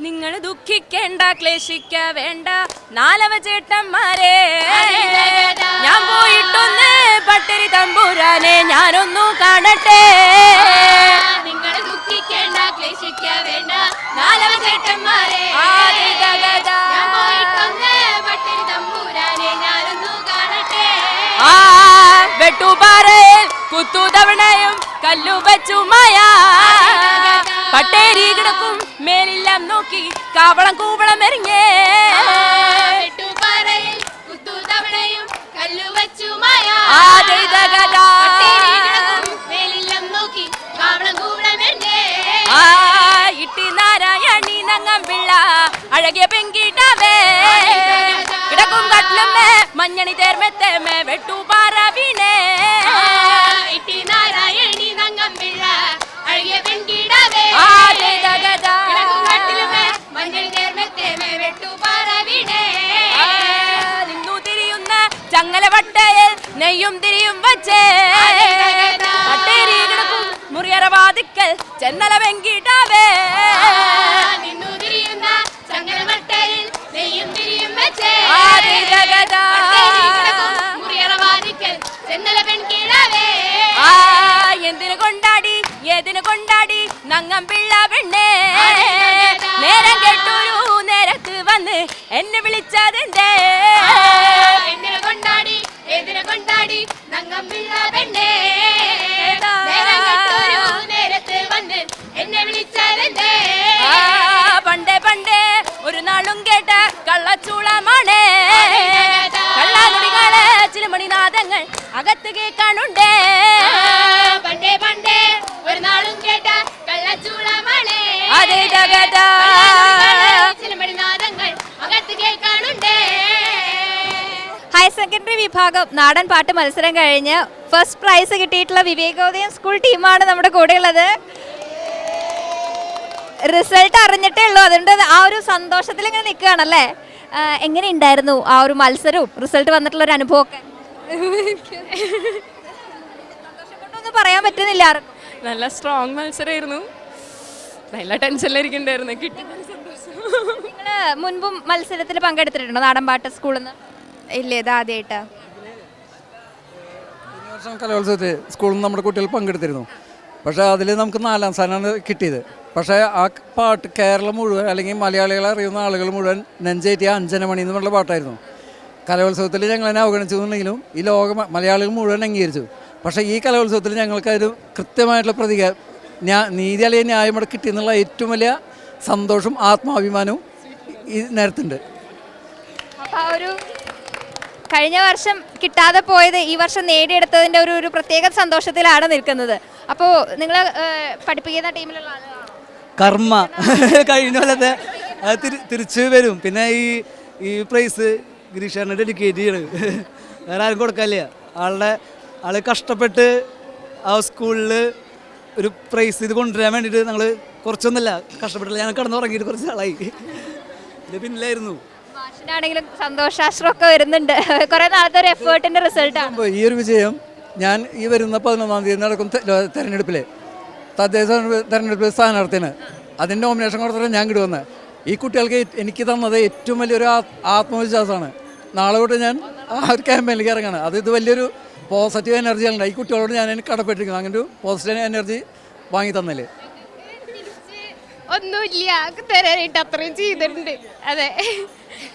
നിങ്ങൾ ദുഃഖിക്കേണ്ട ക്ലേശിക്ക വേണ്ട. നാലവ ചേട്ടന്മാരെ. ഞാൻ പോയിട്ടൊന്ന് പട്ടിരി തമ്പൂരാനെ ഞാനൊന്നു കാണട്ടെ. നിങ്ങൾ ദുഃഖിക്കേണ്ട ക്ലേശിക്ക വേണ്ട. നാലവ ചേട്ടന്മാരെ. ഞാൻ പോയിട്ടൊന്ന് പട്ടിണി തമ്പൂരാനെ ഞാനൊന്നു കാണട്ടെ. ആ വെട്ടുപാറയിൽ കുത്തുതവണയും കല്ലു വെച്ചുമായ പട്ടേരി കിടക്കും നോക്കി കാവളം കൂവളം എറിഞ്ഞേ. ഇട്ടി നാരായണി നങ്ങം പിള്ള അഴകിയ പെങ്കിട്ടവേ കിടക്കും കട്ടിലുമേ മഞ്ഞണി തേർമെത്തേമേ വെട്ടുപാറ വീണേ. ചങ്ങല വട്ടയിൽ നെയ്യും തിരിയും വച്ചേ. പട്ടേരി കിടക്കും മുറിയറ വാതിക്കൽ ചെന്നല വെങ്കിട്ടാവേ എന്തിനു കൊണ്ടാടി ഏതിനു കൊണ്ടാടി നങ്ങം പിള്ള പെണ്ണേ? നേരം കേട്ടൊരു നേരത്ത് വന്ന് എന്നെ വിളിച്ചതെന്തേ? നാളും കേട്ട കള്ളച്ചൂളമാണേ. കള്ളാനുടികൾ ചിലമണിനാദങ്ങൾ അകത്ത് കേൾക്കാനുണ്ടേ. പണ്ടേ പണ്ടേ ഒരു നാളും കേട്ട കള്ളച്ചൂളമാണേ. അതെ തകത ചിലമ്പടിനാദങ്ങൾ അകത്ത് കേൾക്കാനുണ്ടേ. ഹയർ സെക്കൻഡറി വിഭാഗം നാടൻ പാട്ട് മത്സരം കഴിഞ്ഞ് ഫസ്റ്റ് പ്രൈസ് കിട്ടിയിട്ടുള്ള വിവേകോദയം സ്കൂൾ ടീമാണ് നമ്മുടെ കൂടെയുള്ളത്. റിസൾട്ട് അറിഞ്ഞിട്ടേ ഉള്ളൂ. അതുകൊണ്ട് ആ ഒരു സന്തോഷത്തിൽ ഇങ്ങനെ നിൽക്കുകയാണല്ലേ? എങ്ങനെ ഉണ്ടായിരുന്നു ആ ഒരു മത്സരവും? റിസൾട്ട് വന്നിട്ടുള്ള ഒരു അനുഭവമൊക്കെ? സന്തോഷം കൊണ്ടൊന്നും പറയാൻ പറ്റുന്നില്ല നല്ല സ്ട്രോങ് മത്സരമായിരുന്നു നല്ല ടെൻഷനിലിരിക്കണ്ടായിരുന്നു കിട്ടി. നിങ്ങൾ മുൻപും മത്സരത്തിൽ പങ്കെടുത്തിട്ടുണ്ടോ നാടൻ പാട്ട് സ്കൂളിൽ നിന്ന് ഇല്ല ഇത് ആദ്യമായിട്ടാ വർഷം കലോത്സവത്തിൽ സ്കൂളിൽ നിന്ന് നമ്മുടെ കുട്ടികൾ പങ്കെടുത്തിരുന്നു. പക്ഷേ അതിൽ നമുക്ക് നാലാം സ്ഥാനമാണ് കിട്ടിയത്. പക്ഷേ ആ പാട്ട് കേരളം മുഴുവൻ അല്ലെങ്കിൽ മലയാളികളെ അറിയുന്ന ആളുകൾ മുഴുവൻ നെഞ്ചേറ്റിയ അഞ്ചന മണി എന്ന് പാട്ടായിരുന്നു. കലോത്സവത്തിൽ ഞങ്ങൾ എന്നെ അവഗണിച്ചു എന്നുണ്ടെങ്കിലും ഈ ലോക മലയാളികൾ മുഴുവൻ അംഗീകരിച്ചു. പക്ഷേ ഈ കലോത്സവത്തിൽ ഞങ്ങൾക്കൊരു കൃത്യമായിട്ടുള്ള പ്രതിക നീതി അല്ലെങ്കിൽ ന്യായം ഇവിടെ കിട്ടിയെന്നുള്ള ഏറ്റവും വലിയ സന്തോഷവും ആത്മാഭിമാനവും ഈ നേരത്തുണ്ട്. ഒരു കഴിഞ്ഞ വർഷം കിട്ടാതെ പോയത് ഈ വർഷം നേടിയെടുത്തതിന്റെ ഒരു ഒരു പ്രത്യേക സന്തോഷത്തിലാണ് നിൽക്കുന്നത്. അപ്പോൾ നിങ്ങൾ പഠിപ്പിക്കുന്ന ടീമിലുള്ള ആളുകളാണോ കർമ്മ. കഴിഞ്ഞ കൊല്ലത്തെ അത് തിരി തിരിച്ച് വരും. പിന്നെ ഈ ഈ പ്രൈസ് ഗിരീഷറിന് ഡെഡിക്കേറ്റ് ചെയ്യണത് വേറെ ആരും കൊടുക്കല്ല ആളുടെ ആൾ കഷ്ടപ്പെട്ട് ആ സ്കൂളിൽ ഒരു പ്രൈസ് ഇത് കൊണ്ടുവരാൻ വേണ്ടിയിട്ട് ഞങ്ങൾ കുറച്ചൊന്നുമില്ല കഷ്ടപ്പെട്ടില്ല. ഞാൻ കിടന്നുറങ്ങിയിട്ട് കുറച്ച് നാളായി. ഇത് പിന്നിലായിരുന്നു. ആണെങ്കിലും സന്തോഷാശ്രമൊക്കെ വരുന്നുണ്ട്. കുറേ നാളത്തെ ഒരു എഫേർട്ടിന്റെ റിസൾട്ടാണ് ഈ ഒരു വിജയം ഞാൻ ഈ വരുന്ന പതിനൊന്നാം തീയതി നടക്കും തെ- ലോ- തെരഞ്ഞെടുപ്പിൽ തദ്ദേശ തെരഞ്ഞെടുപ്പ് സ്ഥാനാർത്ഥിന് അതിന്റെ നോമിനേഷൻ കൊടുത്തിട്ട് ഞാൻ കിട്ടുവന്നത് ഈ കുട്ടികൾക്ക് എനിക്ക് തന്നത് ഏറ്റവും വലിയൊരു ആത്മവിശ്വാസമാണ്. നാളെ തൊട്ട് ഞാൻ ആ ഒരു ക്യാമ്പയിനിലേക്ക് ഇറങ്ങാണ്. അത് ഇത് വലിയൊരു പോസിറ്റീവ് എനർജിയാണ് ഈ കുട്ടികളോട് ഞാൻ എനിക്ക് കടപ്പെട്ടിരിക്കുന്നു. അങ്ങനെ ഒരു പോസിറ്റീവ് എനർജി വാങ്ങി തന്നില്ലേ? ഒന്നുമില്ല. തരാനായിട്ട് അത്രയും ചെയ്തിട്ടുണ്ട്. അതെ.